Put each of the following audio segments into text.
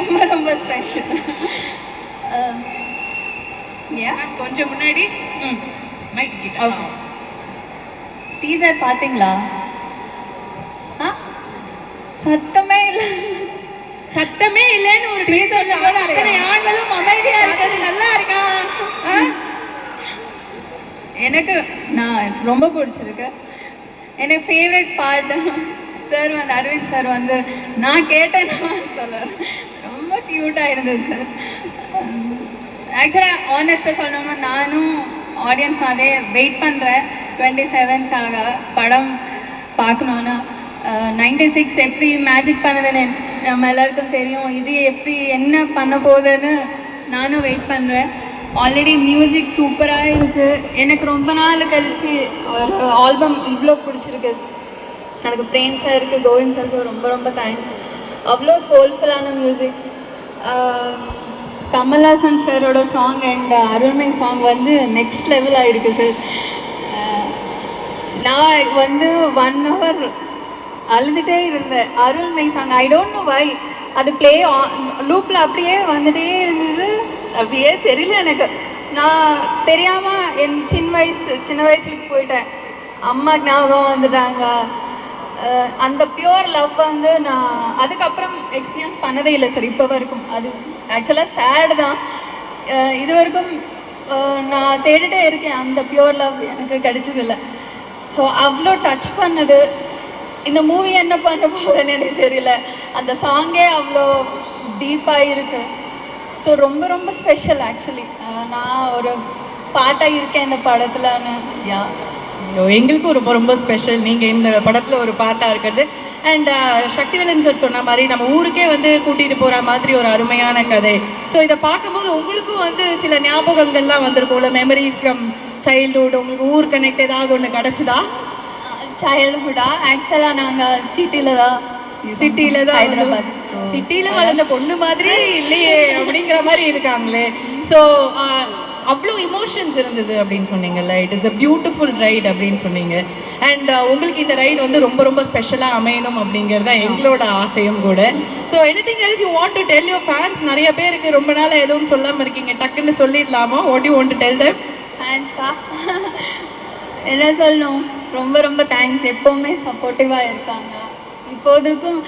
ரொம்ப ரொம்ப ஸ்பெஷல் யா கொஞ்சம் முன்னாடி. ம். மைக் கிட்ட. ஓகே டீசர் பார்த்தீங்களா? ஆ? சத்தமே இல்லை. சத்தமே இல்லைன்னு ஒரு டீசர் சொல்லும்போது அத்தனை ஆண்களும் அமைதியா இருக்கிறது. நல்லா இருக்கா? எனக்கு நான் ரொம்ப பிடிச்சிருக்கு. எனக்கு ஃபேவரட் பார்ட் சார் வந்து அரவிந்த் சார் வந்து நான் கேட்டேன். சொல்லுவேன் க்யூட்டாக இருந்தது சார் ஆக்சுவலாக ஆனஸ்ட்டாக சொல்லணும்னா நானும் ஆடியன்ஸ் மாதிரியே வெயிட் பண்ணுறேன் டுவெண்ட்டி செவன்த்காக படம் பார்க்கணுன்னு நைன்டி சிக்ஸ் எப்படி மேஜிக் பண்ணதுன்னு நம்ம எல்லாருக்கும் தெரியும். இது எப்படி என்ன பண்ண போகுதுன்னு நானும் வெயிட் பண்ணுறேன் ஆல்ரெடி மியூசிக் சூப்பராக இருக்குது எனக்கு ரொம்ப நாள் கழிச்சு ஒரு ஆல்பம் இவ்வளோ பிடிச்சிருக்கு. அதுக்கு பிரேம் சாருக்கு கோவிந்த் சாருக்கு ரொம்ப ரொம்ப தேங்க்ஸ் அவ்வளோ சோல்ஃபுல்லான மியூசிக் Um, கமல்ஹாசன் சாரோட சாங் அண்ட் uh, அருள்மை சாங் வந்து நெக்ஸ்ட் லெவல் ஆகிருக்கு சார் நான் வந்து ஒன் ஹவர் அழுதுகிட்டே இருந்தேன். அருள்மை song I don't know why அது ப்ளே லூப்பில் அப்படியே வந்துகிட்டே இருந்தது. அப்படியே தெரியல எனக்கு. நான் தெரியாமல் என் சின்ன வயசு சின்ன வயசுக்கு போயிட்டேன். அம்மா ஞாபகம் வந்துட்டாங்க. அந்த பியூர் லவ் வந்து நான் அதுக்கப்புறம் எக்ஸ்பீரியன்ஸ் பண்ணதே இல்லை சார் இப்போ வரைக்கும். அது ஆக்சுவலாக சேடு தான். இது வரைக்கும் நான் தேடிட்டே இருக்கேன். அந்த பியூர் லவ் எனக்கு கிடைச்சதில்ல ஸோ அவ்வளோ டச் பண்ணது. இந்த மூவி என்ன பண்ண போகுதுன்னு எனக்கு தெரியல. அந்த சாங்கே அவ்வளோ டீப்பாக இருக்கு. ஸோ ரொம்ப ரொம்ப ஸ்பெஷல் ஆக்சுவலி நான் ஒரு பாட்டாக இருக்கேன் இந்த படத்தில்னு யா எங்களுக்கும் ரொம்ப ரொம்ப ஸ்பெஷல் நீங்க இந்த படத்துல ஒரு பாட்டா இருக்கிறது. அண்ட் சக்திவேலன் சார் சொன்ன மாதிரி நம்ம ஊருக்கே வந்து கூட்டிட்டு போற மாதிரி ஒரு அருமையான கதை. ஸோ இதை பார்க்கும்போது உங்களுக்கும் வந்து சில ஞாபகங்கள்லாம் வந்திருக்கும்ல மெமரிஸ் ஃப்ரம் சைல்ட்ஹுட் உங்களுக்கு ஊர் கனெக்ட் ஏதாவது ஒன்று கிடைச்சதா? சைல்டுஹுட்டா ஆக்சுவலாக நாங்கள் சிட்டியில் தான். சிட்டில தான் ஹைதராபாத் சிட்டில வளர்ந்த பொண்ணு மாதிரி இல்லையே அப்படிங்கிற மாதிரி இருக்காங்களே. ஸோ அவ்வளோ இமோஷன்ஸ் இருந்தது அப்படின்னு சொன்னீங்கல்ல? It is a beautiful right அப்படின்னு சொன்னீங்க. அண்ட் உங்களுக்கு இந்த ரைடு வந்து ரொம்ப ரொம்ப ஸ்பெஷலாக அமையணும் அப்படிங்கிறது தான் எங்களோட ஆசையும் கூட. So anything else you want to tell your fans நிறைய பேருக்கு ரொம்ப நாள் எதுவும் சொல்லாமல் இருக்கீங்க. டக்குன்னு சொல்லிடலாமா? What you want to tell them தேங்க்ஸ்க்கா என்ன சொல்லணும்? ரொம்ப ரொம்ப தேங்க்ஸ் எப்போவுமே சப்போர்ட்டிவாக இருக்காங்க. இப்போதைக்கும்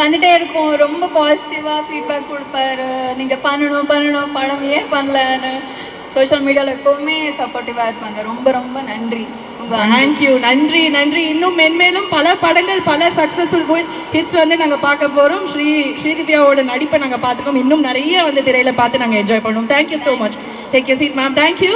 வந்துட்டே இருக்கும். ரொம்ப பாசிட்டிவாக ஃபீட்பேக் கொடுப்பாரு. நீங்கள் பண்ணணும் பண்ணணும். படம் ஏன் பண்ணலன்னு. சோஷியல் மீடியாவில் எப்போவுமே சப்போர்ட்டிவாக இருப்பாங்க. ரொம்ப ரொம்ப நன்றி. உங்கள் தேங்க்யூ நன்றி நன்றி. இன்னும் மென்மேலும் பல படங்கள் பல சக்ஸஸ்ஃபுல் ஹிட்ஸ் வந்து நாங்கள் பார்க்க போகிறோம் ஸ்ரீ ஸ்ரீதிவ்யாவோட நடிப்பை நாங்கள் பார்த்துக்கோம். இன்னும் நிறைய வந்து திரையில பார்த்து நாங்கள் என்ஜாய் பண்ணுவோம். Thank you so much take you seat ma'am thank you